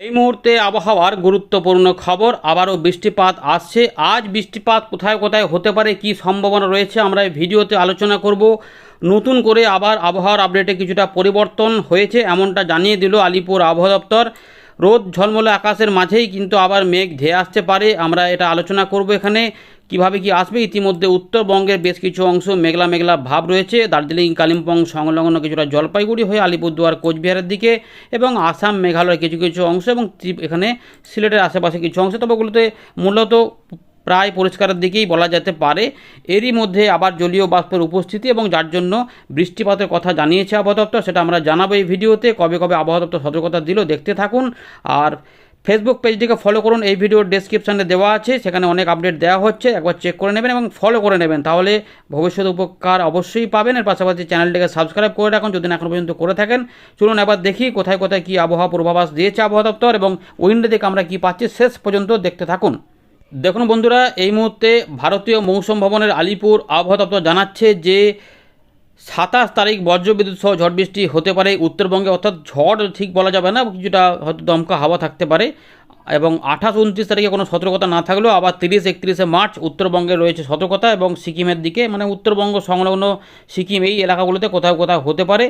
এই মুহূর্তে আবহাওয়ার গুরুত্বপূর্ণ খবর, আবারও বৃষ্টিপাত আসছে। আজ বৃষ্টিপাত কোথায় কোথায় হতে পারে, কি সম্ভাবনা রয়েছে, আমরা এই ভিডিওতে আলোচনা করব। নতুন করে আবার আবহাওয়ার আপডেটে কিছুটা পরিবর্তন হয়েছে, এমনটা জানিয়ে দিল আলিপুর আবহাওয়া দপ্তর। রোদ ঝলমলে আকাশের মাঝেই, কিন্তু আবার মেঘ ধেয়ে আসতে পারে, আমরা এটা আলোচনা করব এখানে। কীভাবে কি আসবে? ইতিমধ্যে উত্তরবঙ্গের বেশ কিছু অংশ মেঘলা মেঘলা ভাব রয়েছে। দার্জিলিং, কালিম্পং সংলগ্ন কিছুটা জলপাইগুড়ি হয়ে আলিপুরদুয়ার, কোচবিহারের দিকে এবং আসাম, মেঘালয়ের কিছু কিছু অংশ এবং এখানে সিলেটের আশেপাশে কিছু অংশ। তবে ওগুলোতে মূলত প্রায় পরিষ্কারের দিকেই বলা যেতে পারে। এরই মধ্যে আবার জলীয় বাষ্পের উপস্থিতি এবং যার জন্য বৃষ্টিপাতের কথা জানিয়েছে আবহাওয়া দপ্তর, সেটা আমরা জানাব এই ভিডিওতে। কবে কবে আবহাওয়া দপ্তর সতর্কতা দিল, দেখতে থাকুন। আর ফেসবুক পেজটিকে ফলো করুন। এই ভিডিওর ডেসক্রিপশানে দেওয়া আছে, সেখানে অনেক আপডেট দেওয়া হচ্ছে। একবার চেক করে নেবেন এবং ফলো করে নেবেন। তাহলে ভবিষ্যৎ উপকার অবশ্যই পাবেন। এর পাশাপাশি চ্যানেলটিকে সাবস্ক্রাইব করে রাখুন, যদি না এখনও পর্যন্ত করে থাকেন। চলুন এবার দেখি কোথায় কোথায় কী আবহাওয়া পূর্বাভাস দিয়েছে আবহাওয়া দপ্তর এবং উইন্ডো থেকে আমরা কী পাচ্ছি, শেষ পর্যন্ত দেখতে থাকুন। দেখুন বন্ধুরা, এই মুহূর্তে ভারতীয় মৌসুম ভবনের আলিপুর আবহাওয়া দপ্তর জানাচ্ছে যে সাতাশ তারিখ বজ্রবিদ্যুৎ সহ ঝড় বৃষ্টি হতে পারে উত্তরবঙ্গে, অর্থাৎ ঝড় ঠিক বলা যাবে না, কিছুটা হয়তো দমকা হাওয়া থাকতে পারে। এবং আঠাশ, উনত্রিশ তারিখে কোনো সতর্কতা না থাকলেও আবার তিরিশ, একত্রিশে মার্চ উত্তরবঙ্গে রয়েছে সতর্কতা এবং সিকিমের দিকে মানে উত্তরবঙ্গ সংলগ্ন সিকিম এই এলাকাগুলোতে কোথাও কোথাও হতে পারে।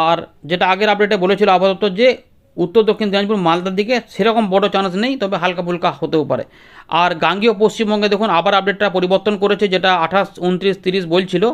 আর যেটা আগের আপডেটে বলেছিল দপ্তর যে, উত্তর দক্ষিণ দিনাজপুর, মালদার দিকে সেরকম বড় চান্স নেই, তবে হালকা ফুলকা হতেও পারে। আর গাঙ্গীয় পশ্চিমবঙ্গে দেখুন, আবার আপডেটটা পরিবর্তন করেছে, যেটা আঠাশ, উনত্রিশ, তিরিশ বলছিল।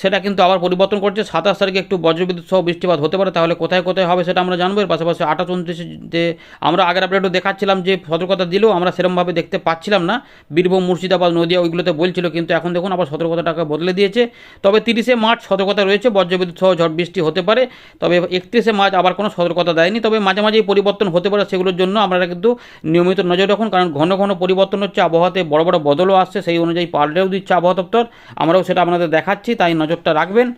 সেটা কিন্তু আবার পরিবর্তন করছে। সাতাশ তারিখে একটু বজ্রবিদ্যুৎ সহ বৃষ্টিপাত হতে পারে, তাহলে কোথায় কোথায় হবে সেটা আমরা জানব। এর পাশাপাশি আঠাশ, উনত্রিশে যে আমরা আগের আপডেটও দেখাচ্ছিলাম যে সতর্কতা দিলেও আমরা সেরমভাবে দেখতে পাচ্ছিলাম না। বীরভূম, মুর্শিদাবাদ, নদিয়া ওইগুলোতে বলছিল, কিন্তু এখন দেখুন, আবার সতর্কতাটাকে বদলে দিয়েছে। তবে তিরিশে মার্চ সতর্কতা রয়েছে, বজ্রবিদ্যুৎ সহ ঝড় বৃষ্টি হতে পারে। তবে একত্রিশে মার্চ আবার কোনো সতর্কতা দেয়নি, তবে মাঝে মাঝেই পরিবর্তন হতে পারে সেগুলোর জন্য আপনারা কিন্তু নিয়মিত নজর রাখুন, কারণ ঘন ঘন পরিবর্তন হচ্ছে, আবহাওয়াতে বড় বড় বদলও আসছে, সেই অনুযায়ী পাল্টেও দিচ্ছে আবহাওয়া দপ্তর। আমরাও সেটা আপনাদের দেখাচ্ছি, তাই নজরটা রাখবেন।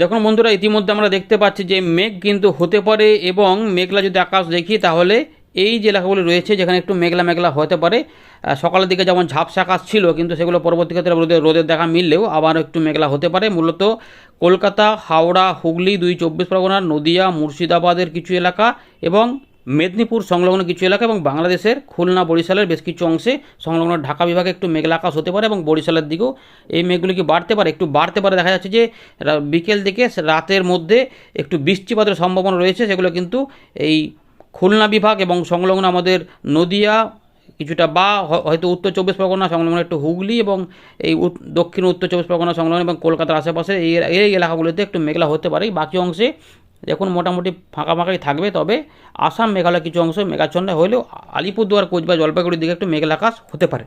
দেখুন বন্ধুরা, ইতিমধ্যে আমরা দেখতে পাচ্ছি যে মেঘ কিন্তু হতে পারে এবং মেঘলা যদি আকাশ দেখি, তাহলে এই যে এলাকাগুলি রয়েছে, যেখানে একটু মেঘলা মেঘলা হতে পারে সকালের দিকে যেমন ঝাপসা আকাশ ছিল, কিন্তু সেগুলো পরবর্তী ক্ষেত্রে রোদের রোদের দেখা মিললেও আবার একটু মেঘলা হতে পারে। মূলত কলকাতা, হাওড়া, হুগলি, দুই চব্বিশ পরগনা, নদিয়া, মুর্শিদাবাদের কিছু এলাকা এবং মেদিনীপুর সংলগ্ন কিছু এলাকা এবং বাংলাদেশের খুলনা, বরিশালের বেশ কিছু অংশে সংলগ্ন ঢাকা বিভাগে একটু মেঘলা আকাশ হতে পারে এবং বরিশালের দিকেও এই মেঘগুলি কি বাড়তে পারে? একটু বাড়তে পারে। দেখা যাচ্ছে যে বিকেল দিকে রাতের মধ্যে একটু বৃষ্টিপাতের সম্ভাবনা রয়েছে। সেগুলো কিন্তু এই খুলনা বিভাগ এবং সংলগ্ন আমাদের নদিয়া, কিছুটা বা হয়তো উত্তর চব্বিশ পরগনা, সংলগ্ন একটু হুগলি এবং এই দক্ষিণ উত্তর চব্বিশ পরগনা, সংলগ্ন এবং কলকাতার আশেপাশে এই এই এলাকাগুলিতে একটু মেঘলা হতে পারে। বাকি অংশে দেখুন, মোটামুটি ফাঁকা ফাঁকাই থাকবে, তবে আসাম মেঘালয় কিছু অংশ মেঘাচ্ছন্ন হলেও আলিপুরদুয়ার কোচবা জলপাইগুড়ির দিকে একটু মেঘলা আকাশ হতে পারে।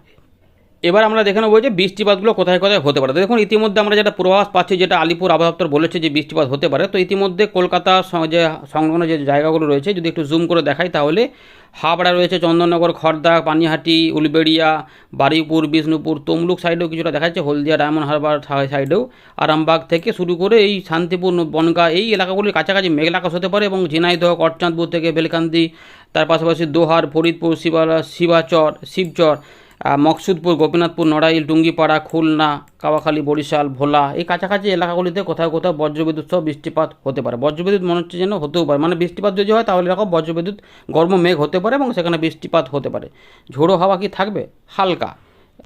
এবার আমরা দেখে নেব যে বৃষ্টিপাতগুলো কোথায় কোথায় হতে পারে। দেখুন, ইতিমধ্যে আমরা যেটা পূর্বাভাস পাচ্ছি, যেটা আলিপুর আবহাওয়া বলেছে যে বৃষ্টিপাত হতে পারে, তো ইতিমধ্যে কলকাতা যে সংলগ্ন যে জায়গাগুলো রয়েছে, যদি একটু জুম করে দেখাই তাহলে হাবড়া রয়েছে, চন্দননগর, খর্দা, পানিহাটি, উলবেড়িয়া, বারুইপুর, বিষ্ণুপুর, তমলুক সাইডেও কিছুটা দেখা যাচ্ছে হলদিয়া, ডায়মন্ড হারবার সাইডেও আরামবাগ থেকে শুরু করে এই শান্তিপুর, বনগা, এই এলাকাগুলির কাছাকাছি মেঘলা আকাশ হতে পারে এবং ঝিনাইদহ, কটচাঁদপুর থেকে বেলকান্দি, তার পাশাপাশি দোহার, ফরিদপুর, শিবালা শিবাচর, শিবচর মকসুদপুর, গোপীনাথপুর, নড়াইল টুঙ্গিপাড়া খুলনা, কাওয়াখালী, বরিশাল, ভোলা, এই কাছাকাছি এলাকাগুলিতে কোথাও কোথাও বজ্রবিদ্যুৎ সহ বৃষ্টিপাত হতে পারে। বজ্রবিদ্যুৎ মনে হচ্ছে যেন হতেও পারে। মানে বৃষ্টিপাত যদি হয়, তাহলে এরকম বজ্রবিদ্যুৎ, গরম মেঘ হতে পারে এবং সেখানে বৃষ্টিপাত হতে পারে। ঝোড়ো হাওয়া কি থাকবে? হালকা।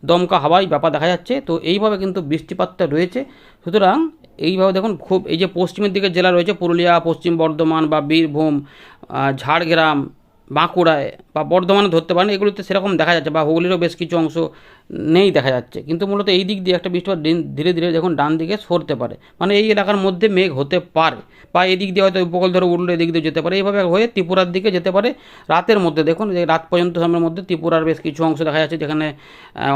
দমকা হাওয়াই ব্যাপার দেখা যাচ্ছে। তো এইভাবে কিন্তু বৃষ্টিপাতটা রয়েছে। সুতরাং এইভাবে দেখুন, খুব এই যে পশ্চিমের দিকে জেলা রয়েছে, পুরুলিয়া, পশ্চিম বর্ধমান বা বীরভূম ঝাড়গ্রাম বাঁকুড়ায় বা বর্ধমানে ধরতে পারেন, এগুলোতে সেরকম দেখা যাচ্ছে বা হুগলিরও বেশ কিছু অংশ নেই দেখা যাচ্ছে। কিন্তু মূলত এই দিক দিয়ে একটা বৃষ্টিপাত ধীরে ধীরে দেখুন ডান দিকে সরতে পারে মানে এই এলাকার মধ্যে মেঘ হতে পারে বা এই দিক দিয়ে হয়তো উপকূল ধরে উঠলে এদিক দিয়ে যেতে পারে, এইভাবে হয়ে ত্রিপুরার দিকে যেতে পারে রাতের মধ্যে। দেখুন যে রাত পর্যন্ত সময়ের মধ্যে ত্রিপুরার বেশ কিছু অংশ দেখা যাচ্ছে যেখানে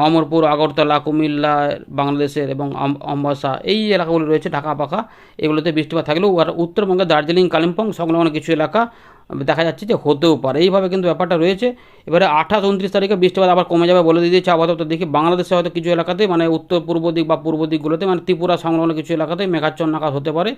অমরপুর, আগরতলা, কুমিল্লা, বাংলাদেশের এবং আমবাসা এই এলাকাগুলো রয়েছে, ঢাকা, পাকা। এগুলোতে বৃষ্টিপাত থাকলেও আর উত্তরবঙ্গে দার্জিলিং, কালিম্পং সংলগ্ন কিছু এলাকা দেখা যাচ্ছে যে হতেও পারে। এইভাবে কিন্তু ব্যাপারটা রয়েছে। এবারে আঠাশ, উনত্রিশ তারিখে বৃষ্টিপাত আবার কমে যাবে বলে দিয়ে দিয়েছে দপ্তর দেখি বাংলাদেশে হয়তো কিছু এলাকাতে মানে উত্তর পূর্ব দিক বা পূর্ব দিকগুলোতে মানে ত্রিপুরা সংলগ্ন কিছু এলাকাতে মেঘাচ্ছন্ন আকাশ হতে পারে।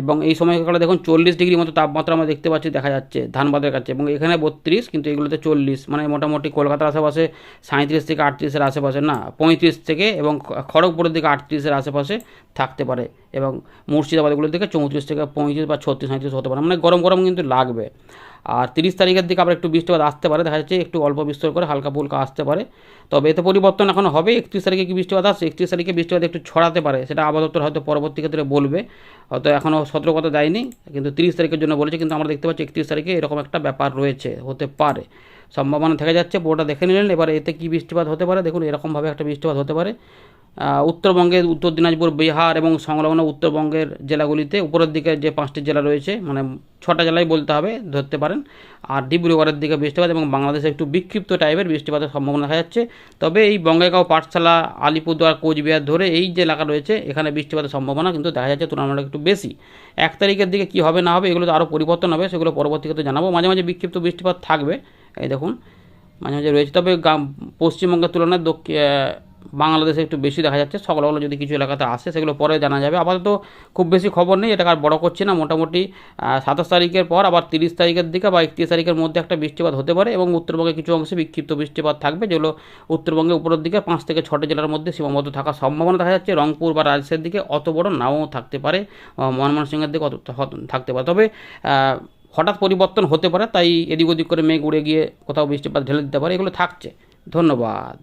এবং এই সময়কালে দেখুন চল্লিশ ডিগ্রি মতো তাপমাত্রা আমরা দেখতে পাচ্ছি, দেখা যাচ্ছে ধানবাদের কাছে। এবং এখানে বত্রিশ, কিন্তু এগুলোতে চল্লিশ। মানে মোটামুটি কলকাতার আশেপাশে সাঁত্রিশ থেকে আটত্রিশের আশেপাশে, না, পঁয়ত্রিশ থেকে এবং খড়গপুরের দিকে আটত্রিশের আশেপাশে থাকতে পারে। এবং মুর্শিদাবাদগুলোর দিকে চৌত্রিশ থেকে পঁয়ত্রিশ বা ছত্রিশ সাঁত্রিশ হতে পারে। মানে গরম গরম কিন্তু লাগবে। আর তিরিশ তারিখের দিকে আবার একটু বৃষ্টিপাত আসতে পারে। দেখা যাচ্ছে একটু অল্প বিস্তর করে হালকা ফুলকা আসতে পারে। তবে এতে পরিবর্তন এখন হবে। একত্রিশ তারিখে কি বৃষ্টিপাত আসছে? একত্রিশ তারিখে বৃষ্টিপাত একটু ছড়াতে পারে। সেটা আপাতত হয়তো পরবর্তী ক্ষেত্রে বলবে। হয়তো এখনও সতর্কতা দেয়নি, কিন্তু তিরিশ তারিখের জন্য বলেছে। কিন্তু আমরা দেখতে পাচ্ছি একত্রিশ তারিখে এরকম একটা ব্যাপার রয়েছে, হতে পারে। সম্ভাবনা থেকে যাচ্ছে, পুরোটা দেখে নিলেন। এবার এতে কি বৃষ্টিপাত হতে পারে? দেখুন, এরকমভাবে একটা বৃষ্টিপাত হতে পারে। উত্তরবঙ্গের উত্তর দিনাজপুর, বিহার এবং সংলগ্ন উত্তরবঙ্গের জেলাগুলিতে উপরের দিকে যে পাঁচটি জেলা রয়েছে মানে ছটা জেলায় বলতে হবে, ধরতে পারেন। আর ডিব্রুগড়ের দিকে বৃষ্টিপাত এবং বাংলাদেশে একটু বিক্ষিপ্ত টাইপের বৃষ্টিপাতের সম্ভাবনা দেখা যাচ্ছে। তবে এই বঙ্গাইগাঁও, পাঠশালা, আলিপুরদুয়ার, কোচবিহার ধরে এই যে এলাকা রয়েছে, এখানে বৃষ্টিপাতের সম্ভাবনা কিন্তু দেখা যাচ্ছে তুলনামূলক একটু বেশি। এক তারিখের দিকে কী হবে না হবে এগুলো আরও পরিবর্তন হবে, সেগুলো পরবর্তীতে জানাব। মাঝে মাঝে বিক্ষিপ্ত বৃষ্টিপাত থাকবে, এই দেখুন, মাঝে মাঝে রয়েছে। তবে পশ্চিমবঙ্গের তুলনায় দক্ষিণ বাংলাদেশে একটু বেশি দেখা যাচ্ছে সকলগুলো যদি কিছু এলাকাতে আসে, সেগুলো পরে জানা যাবে। আপাতত খুব বেশি খবর নেই, এটাকে আর বড় করছে না। মোটামুটি সাতাশ তারিখের পর আবার তিরিশ তারিখের দিকে বা একত্রিশ তারিখের মধ্যে একটা বৃষ্টিপাত হতে পারে এবং উত্তরবঙ্গে কিছু অংশে বিক্ষিপ্ত বৃষ্টিপাত থাকবে, যেগুলো উত্তরবঙ্গের উপরের দিকে পাঁচ থেকে ছটা জেলার মধ্যে সীমাবদ্ধ থাকার সম্ভাবনা দেখা যাচ্ছে। রংপুর বা রাজশাহীর দিকে অত বড় নাও থাকতে পারে ময়মনসিংহের দিকে অত থাকতে পারে। তবে হঠাৎ পরিবর্তন হতে পারে, তাই এদিক ওদিক করে মেঘ উড়ে গিয়ে কোথাও বৃষ্টিপাত ঢেলে দিতে পারে, এগুলো থাকছে। ধন্যবাদ।